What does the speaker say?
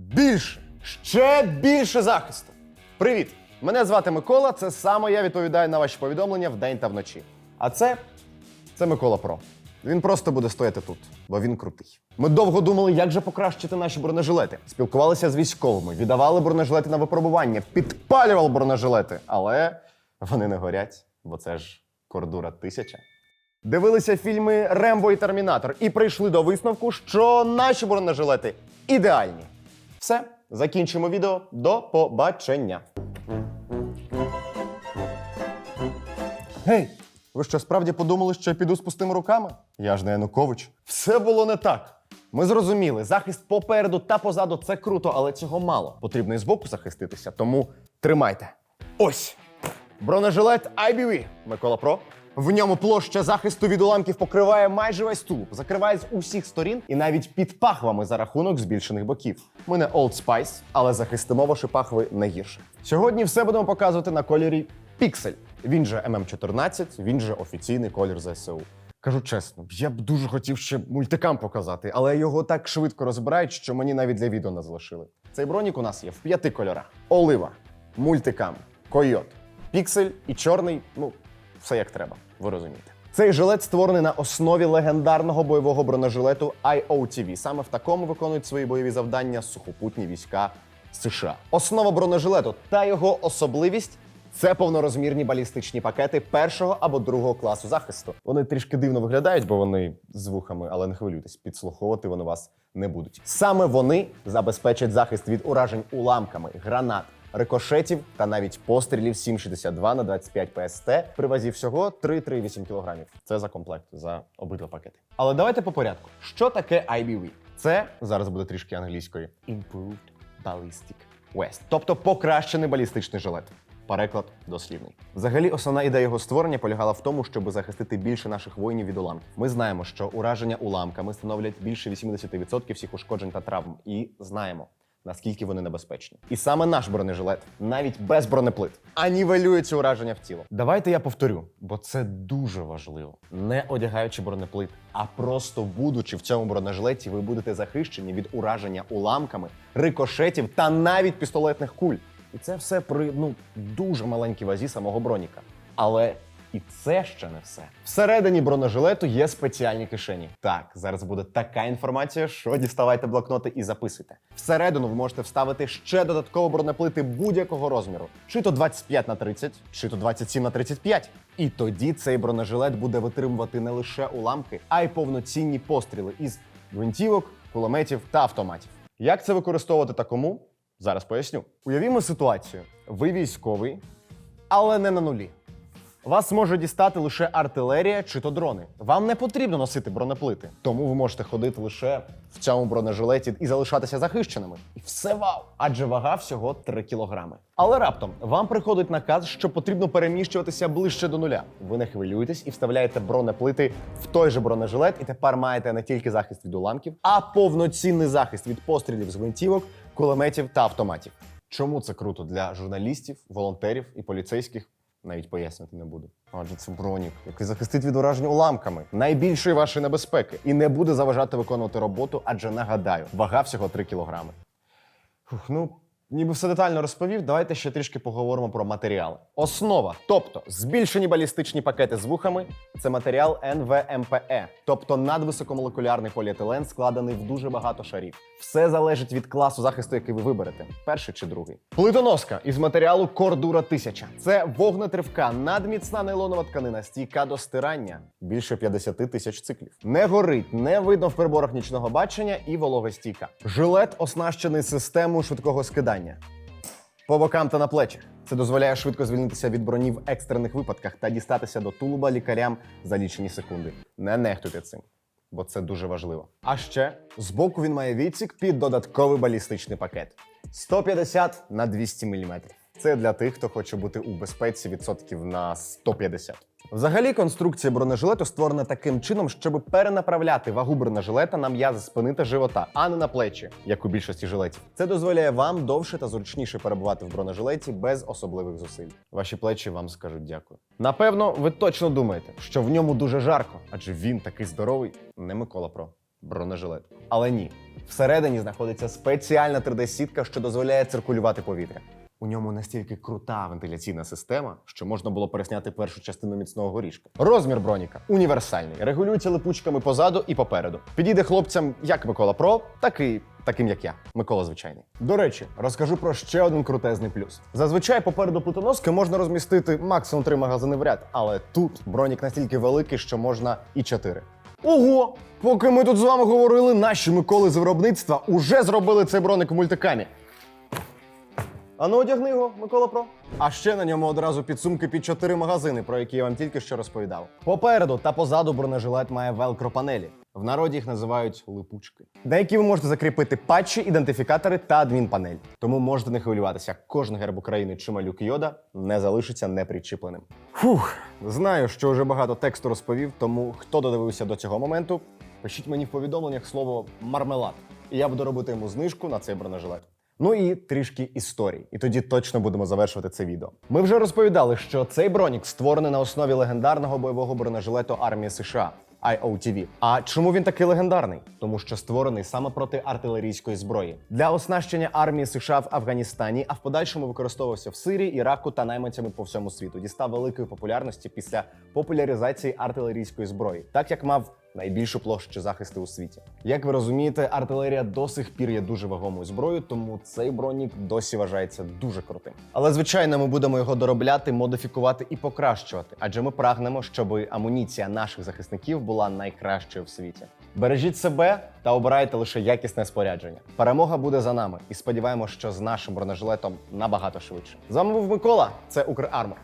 більше, ще більше захисту. Привіт! Мене звати Микола. Це саме я відповідаю на ваші повідомлення вдень та вночі. А це це Микола Про. Він просто буде стояти тут, бо він крутий. Ми довго думали, як же покращити наші бронежилети. Спілкувалися з військовими, віддавали бронежилети на випробування, підпалювали бронежилети, але вони не горять, бо це ж кордура тисяча. Дивилися фільми Рембо і Термінатор і прийшли до висновку, що наші бронежилети ідеальні. Все, закінчимо відео. До побачення. Гей, ви що справді подумали, що я піду з пустими руками? Я ж не Янукович. Все було не так. Ми зрозуміли, захист попереду та позаду це круто, але цього мало. Потрібно і збоку захиститися, тому тримайте. Ось бронежилет IBV Микола Про. В ньому площа захисту від уламків покриває майже весь тулуб, закриває з усіх сторін і навіть під пахвами за рахунок збільшених боків. Ми не Old Spice, але захистимо ваші пахви не гірше. Сьогодні все будемо показувати на кольорі Pixel. Він же MM14, він же офіційний колір ЗСУ. Кажу чесно, я б дуже хотів ще мультикам показати, але його так швидко розбирають, що мені навіть для відео не залишили. Цей бронік у нас є в п'яти кольорах: олива, мультикам, койот, піксель і чорний. Ну, все як треба, ви розумієте. Цей жилет створений на основі легендарного бойового бронежилету IOTV. Саме в такому виконують свої бойові завдання сухопутні війська США. Основа бронежилету та його особливість це повнорозмірні балістичні пакети першого або другого класу захисту. Вони трішки дивно виглядають, бо вони з вухами, але не хвилюйтесь, підслуховувати вони вас не будуть. Саме вони забезпечать захист від уражень уламками, гранат, рикошетів та навіть пострілів 7,62 на 25 ПСТ при вазі всього 3,3,8 кг. Це за комплект, за обидва пакети. Але давайте по порядку. Що таке IBV? Це зараз буде трішки англійської. Improved Ballistic Vest. тобто покращений балістичний жилет. Переклад дослівний. Взагалі, основна ідея його створення полягала в тому, щоб захистити більше наших воїнів від уламків. Ми знаємо, що ураження уламками становлять більше 80% всіх ушкоджень та травм, і знаємо. Наскільки вони небезпечні, і саме наш бронежилет, навіть без бронеплит, анівелює ці ураження в тіло. Давайте я повторю, бо це дуже важливо. Не одягаючи бронеплит, а просто будучи в цьому бронежилеті, ви будете захищені від ураження уламками, рикошетів та навіть пістолетних куль. І це все при ну дуже маленькій вазі самого броніка. Але і це ще не все. Всередині бронежилету є спеціальні кишені. Так, зараз буде така інформація, що діставайте блокноти і записуйте. Всередину ви можете вставити ще додатково бронеплити будь-якого розміру, чи то 25 на 30, чи то 27 на 35. І тоді цей бронежилет буде витримувати не лише уламки, а й повноцінні постріли із гвинтівок, кулеметів та автоматів. Як це використовувати та кому? Зараз поясню. Уявімо ситуацію: ви військовий, але не на нулі. Вас може дістати лише артилерія чи то дрони. Вам не потрібно носити бронеплити, тому ви можете ходити лише в цьому бронежилеті і залишатися захищеними. І все вау! Адже вага всього 3 кілограми. Але раптом вам приходить наказ, що потрібно переміщуватися ближче до нуля. Ви не хвилюєтесь і вставляєте бронеплити в той же бронежилет, і тепер маєте не тільки захист від уламків, а повноцінний захист від пострілів з гвинтівок, кулеметів та автоматів. Чому це круто для журналістів, волонтерів і поліцейських? Навіть пояснювати не буду. Адже це бронік, який захистить від уражень уламками найбільшої вашої небезпеки і не буде заважати виконувати роботу, адже нагадаю, вага всього 3 кілограми. Фух, ну, ніби все детально розповів. Давайте ще трішки поговоримо про матеріали. Основа, тобто збільшені балістичні пакети з вухами, це матеріал НВМПЕ, тобто надвисокомолекулярний поліетилен, складений в дуже багато шарів. Все залежить від класу захисту, який ви виберете: перший чи другий. Плитоноска із матеріалу Кордура 1000. Це вогнетривка, надміцна нейлонова тканина, стійка до стирання більше 50 тисяч циклів. Не горить, не видно в приборах нічного бачення і вологостійка. Жилет оснащений системою швидкого скидання. По бокам та на плечах. Це дозволяє швидко звільнитися від броні в екстрених випадках та дістатися до тулуба лікарям за лічені секунди. Не нехтуйте цим, бо це дуже важливо. А ще збоку він має відсік під додатковий балістичний пакет 150 на 200 мм. Це для тих, хто хоче бути у безпеці відсотків на 150. Взагалі, конструкція бронежилету створена таким чином, щоб перенаправляти вагу бронежилета на м'язи спини та живота, а не на плечі, як у більшості жилетів. Це дозволяє вам довше та зручніше перебувати в бронежилеті без особливих зусиль. Ваші плечі вам скажуть дякую. Напевно, ви точно думаєте, що в ньому дуже жарко, адже він такий здоровий, не Микола Про. бронежилет. Але ні. Всередині знаходиться спеціальна 3D-сітка, що дозволяє циркулювати повітря. У ньому настільки крута вентиляційна система, що можна було пересняти першу частину міцного горішка. Розмір броніка універсальний, регулюється липучками позаду і попереду. Підійде хлопцям як Микола Про, так і таким, як я, Микола звичайний. До речі, розкажу про ще один крутезний плюс. Зазвичай попереду плитоноски можна розмістити максимум три магазини в ряд, але тут бронік настільки великий, що можна і чотири. Ого! Поки ми тут з вами говорили, наші Миколи з виробництва уже зробили цей броник в мультикамі. А ну одягни його, Микола Про. А ще на ньому одразу підсумки під чотири магазини, про які я вам тільки що розповідав. Попереду та позаду бронежилет має велкро-панелі. В народі їх називають липучки. Деякі ви можете закріпити патчі, ідентифікатори та адмінпанель. Тому можете не хвилюватися. Кожен герб України чи малюк Йода не залишиться непричіпленим. Фух, знаю, що вже багато тексту розповів, тому хто додивився до цього моменту, пишіть мені в повідомленнях слово мармелад, і я буду робити йому знижку на цей бронежилет. Ну і трішки історій, і тоді точно будемо завершувати це відео. Ми вже розповідали, що цей бронік створений на основі легендарного бойового бронежилету армії США. IOTV. А чому він такий легендарний? Тому що створений саме проти артилерійської зброї для оснащення армії США в Афганістані, а в подальшому використовувався в Сирії, Іраку та найманцями по всьому світу. Дістав великої популярності після популяризації артилерійської зброї, так як мав найбільшу площу захисту у світі. Як ви розумієте, артилерія до сих пір є дуже вагомою зброєю, тому цей бронік досі вважається дуже крутим. Але звичайно, ми будемо його доробляти, модифікувати і покращувати, адже ми прагнемо, щоб амуніція наших захисників була найкращою в світі. Бережіть себе та обирайте лише якісне спорядження. Перемога буде за нами, і сподіваємося, що з нашим бронежилетом набагато швидше. З вами був Микола. Це Укрармор.